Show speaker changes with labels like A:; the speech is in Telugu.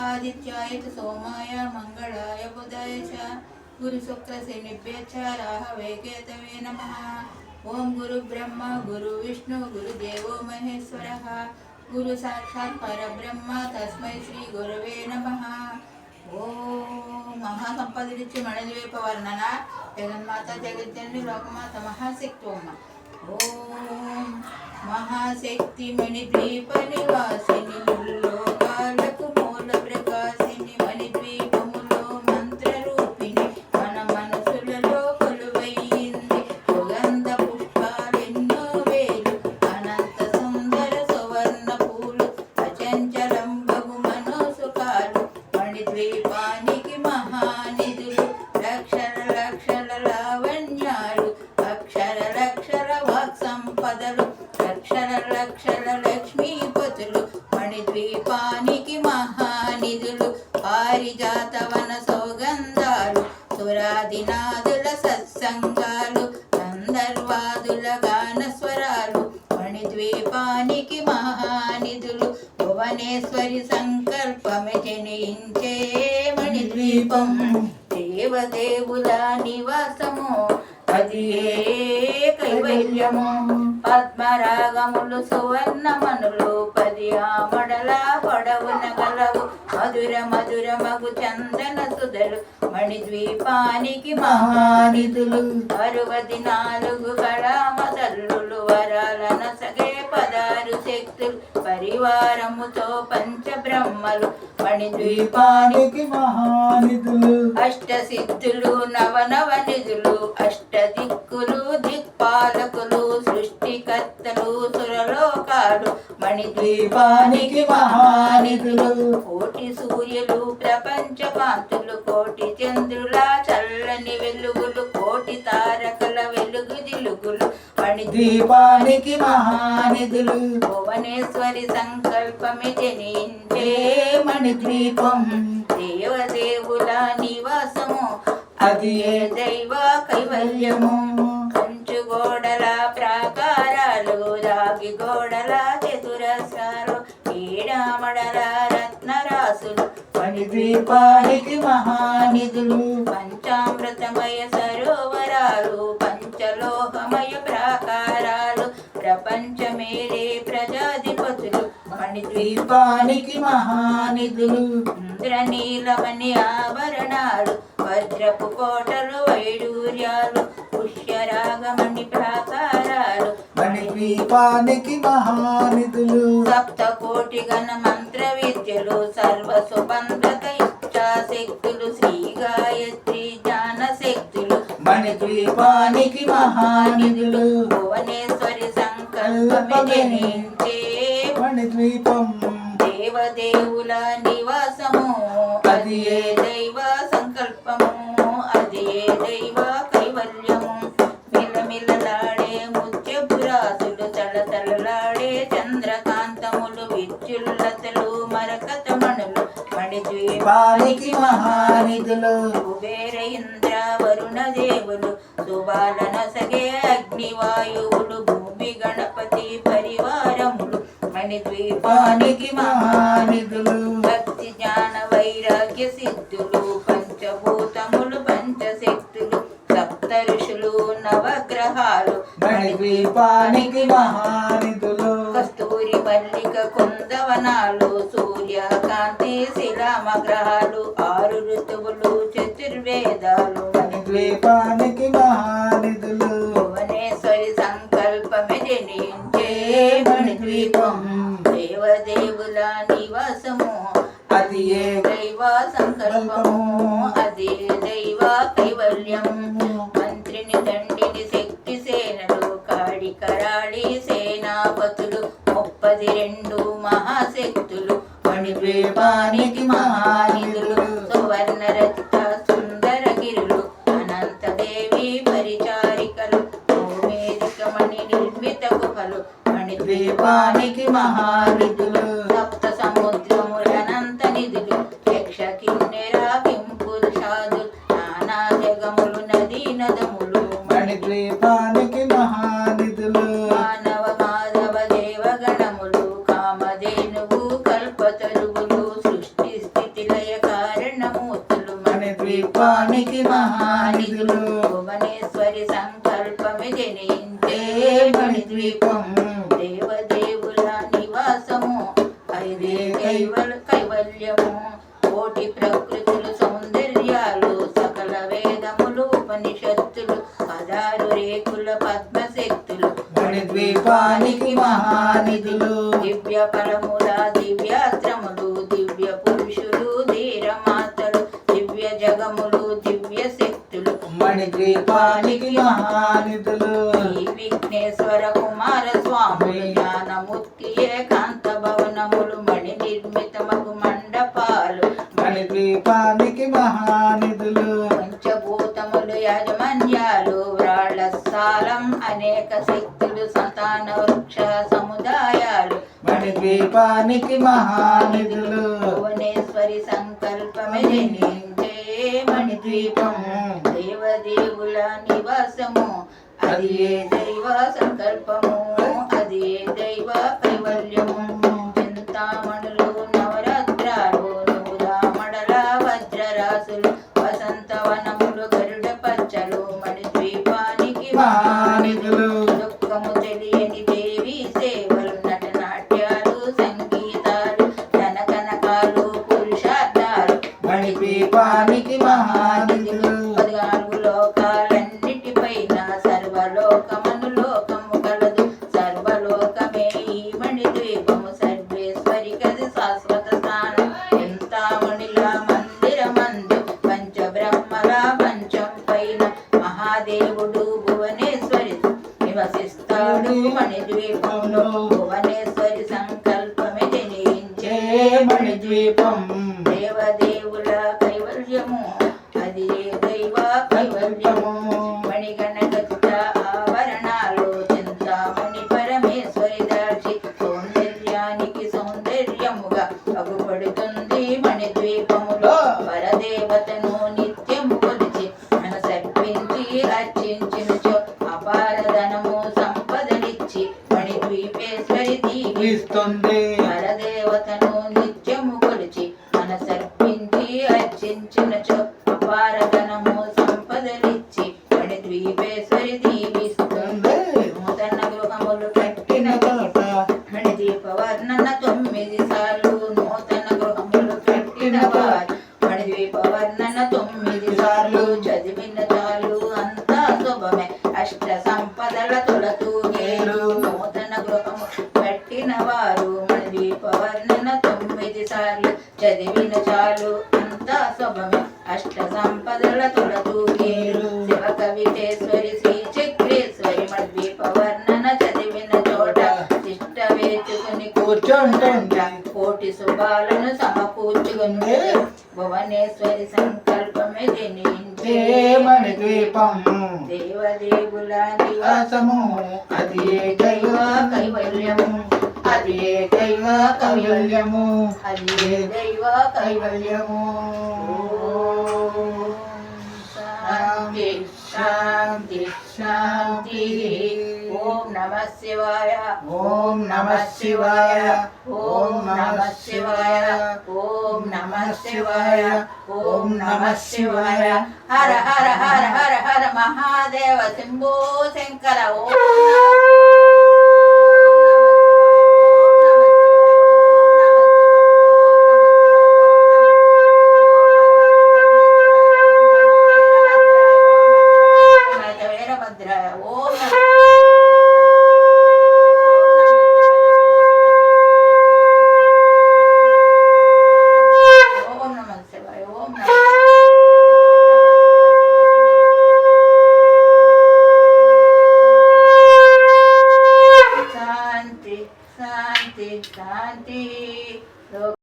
A: आदित्याय च सोमाय मङ्गलाय बुधाय च गुरुशुक्रशनिभ्य च राहवे केतवे नमः ॐ गुरुब्रह्मा गुरुविष्णु गुरुदेवो महेश्वरः गुरु साक्षात् परब्रह्म తస్మై శ్రీ గురవే నమ ఓ మహాసంపదలిచ్చి మణిద్వీప వర్ణన జగన్మాత జగజ్జన్మి లోకమాత మహాశక్తివమ్మ ఓం మహాశక్తి మణిద్వీప నివాసిని లక్షల లక్షల లక్ష్మీపతులు మణిద్వీపానికి మహానిధులు పారిజాతవన సౌగంధాలు సురాదినాదుల సత్సంగాలు గంధర్వాదుల గానస్వరాలు మణిద్వీపానికి మహానిధులు భువనేశ్వరి సంకల్పమే జనించే మణిద్వీపం. దేవదేవుల నివాసము అది ఏ కైవల్యము పద్మరాగములు సువర్ణమనులు పది ఆమడల పొడవున గలవు. మధుర మధుర మగు చందన సుధలు మణిద్వీపానికి మహానిధులు. అరవది నాలుగు కళామతల్లులు వరాలన సగే పదారు శక్తులు పరివారముతో పంచబ్రహ్మలు మణిద్వీపానికి
B: దీపానికి మహానిధులు.
A: అష్ట సిద్ధులు నవనవ నిధులు పాలకులు సృష్టికర్తలు సురలోకాలు మణిద్వీపానికి మహానిధులు. కోటి సూర్యులు ప్రపంచ కాంతులు కోటి చంద్రుల చల్లని వెలుగులు కోటి తారకల వెలుగు జిలుగులు మణిద్వీపానికి
B: మహానిధులు.
A: భువనేశ్వరి సంకల్పమి జనించే మణిద్వీపం. దేవదేవుల నివాసము అది ఏ దైవ కైవల్యము? గోడల ప్రాకారాలు రాగి గోడల చతురస్రాలు ఈడామడల రత్నరాసులు
B: పణిద్వీపానికి మహానిధులు.
A: పంచామృతమయ సరోవరాలు పంచలోహమయ ప్రాకారాలు ప్రపంచమేరే ప్రజాధిపతులు మణిద్వీప
B: మహానిధులు.
A: ఇంద్రనీలమణి ఆభరణాలు వజ్రపు కోటలు వైడూర్యాలు పుష్య ప్రాకారాలు
B: దీపానికి మహానిధులు.
A: సప్త కోటి గణ మంత్ర విద్యలు సర్వ సుబంధక ఇచ్చాశక్తులు శ్రీ గాయత్రి జ్ఞాన శక్తులు.
B: మణిద్వీపానికి మహానిధులు.
A: భువనేశ్వరి సంకల్పమే
B: మణిద్వీపం
A: దేవదేవుల నివాసము మిలమిలలాడే ముత్యపురాసులు తలతలలాడే చంద్రకాంతములు విద్యుల్లతలు మరకత మణులు
B: దీపానికి మహానిధులు.
A: కుబేర ఇంద్ర వరుణ దేవులు సుబాలన సగే అగ్నివాయువులు భూమి గణపతి పరివారములు మణిద్వీపానికి
B: మహానిధులు. మణిద్వీపానికి మహానిధులు.
A: కస్తూరి మల్లిక కుందవనాలు సూర్యకాంతి శిలామగ్రహాలు ఆరు ఋతువులు చతుర్వేదాలు.
B: ద్వీపానికి
A: మణిద్వీపానికి మహానిధులు సువర్ణ రచిత సుందర గిరులు అనంతదేవి పరిచారికలు భూమేదికమణి నిర్మిత గుహలు మణిద్వీపానికి
B: మహానిధులు.
A: కైవల్ కైవల్యము కోటి ప్రకృతులు సౌందర్యాలు సకల వేదములు ఉపనిషత్తులు పదారు రేకుల పద్మశక్తులు
B: మణిద్వీపానికి మహానిధులు
A: దివ్య పరముల దివ్యాస్త్రములు దివ్య పురుషులు ధీరమాతలు దివ్య జగములు దివ్య శక్తులు
B: మణిద్వీపానికి మహానిధులు
A: శ్రీ విఘ్నేశ్వర
B: మణిద్వీపానికి మహానిధులు.
A: పంచభూతములు యాజమాన్యాలు వ్రాళ్ళ సాలం అనేక శక్తులు సంతాన వృక్ష సముదాయాలు.
B: మణిద్వీపానికి మహానిధులు.
A: భువనేశ్వరి సంకల్పమే మణిద్వీపం దేవదేవుల నివాసము. అది దైవ సంకల్పము? that ginger. చదివిన చాలు అంతా శుభమే. అష్ట సంపదల తొలతూగేరు శివ కవితేశ్వరి శ్రీ చక్రేశ్వరి మణి ద్వీప వర్ణన చదివిన చోట తిష్ట వేచుకుని కూర్చుంటుంట. కోటి శుభాలను సమకూర్చుకుంటే భువనేశ్వరి సంకల్పమే జనించే. దేవదేవుల
B: నివాసము అది కైవల్యము. అది దైవ కైవల్యము.
A: అది దైవ
B: కైవల్యము.
A: శాంతి శాంతి శాంతి. ఓం నమ శివాయ.
B: ఓం నమ శివాయ.
A: ఓం నమ శివాయ. ఓం నమ శివాయ. ఓం నమ శివాయ. హర హర హర హర హర మహాదేవ శంభో శంకర. ఓం